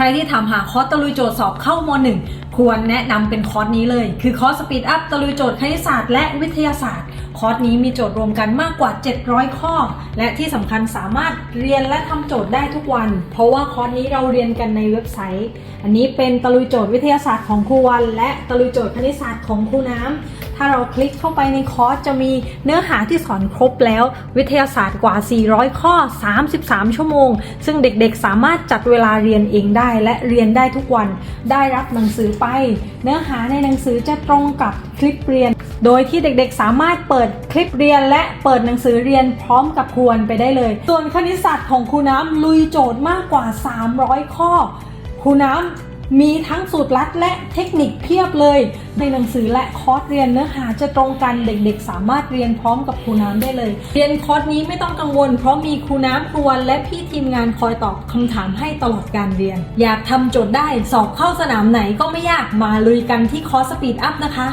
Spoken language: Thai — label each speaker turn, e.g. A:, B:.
A: ใครที่ถามหาคอร์สตะลุยโจทย์สอบเข้าม .1 ควรแนะนำเป็นคอร์สนี้เลย คือคอร์สสปีดอัพตะลุยโจทย์คณิตศาสตร์และวิทยาศาสตร์ คอร์สนี้มีโจทย์รวมกันมากกว่า 700 ข้อ และที่สำคัญสามารถเรียนและทำโจทย์ได้ทุกวัน เพราะว่าคอร์สนี้เราเรียนกันในเว็บไซต์ อันนี้เป็นตะลุยโจทย์วิทยาศาสตร์ของครูวัน และตะลุยโจทย์คณิตศาสตร์ของครูน้ำ ถ้าเราคลิกเข้าไปในคอร์สจะมีเนื้อหาที่สอนครบแล้ว วิทยาศาสตร์กว่า 400 ข้อ 33 ชั่วโมง ซึ่งเด็กๆ สามารถจัดเวลาเรียนเองได้และเรียนได้ทุกวัน ได้รับหนังสือไป เนื้อหาในหนังสือจะตรงกับคลิปเรียน โดยที่เด็กๆ สามารถเปิดคลิปเรียน และเปิดหนังสือเรียนพร้อมกับครูวันไปได้เลย ส่วนคณิตศาสตร์ของครูน้ำลุยโจทย์มากกว่า 300 ข้อ ครูน้ำ มีทั้งสูตรลัดและเทคนิคเพียบเลย ในหนังสือและคอร์สเรียนเนื้อหาจะตรงกันเด็กๆ สามารถเรียนพร้อมกับครูน้ำได้เลย เรียนคอร์สนี้ไม่ต้องกังวล เพราะมีครูน้ำครูวันและพี่ทีมงานคอยตอบคำถามให้ตลอดการเรียน อยากทำโจทย์ได้สอบเข้าสนามไหนก็ไม่ยากมาลุยกันที่คอร์สสปีดอัพนะคะ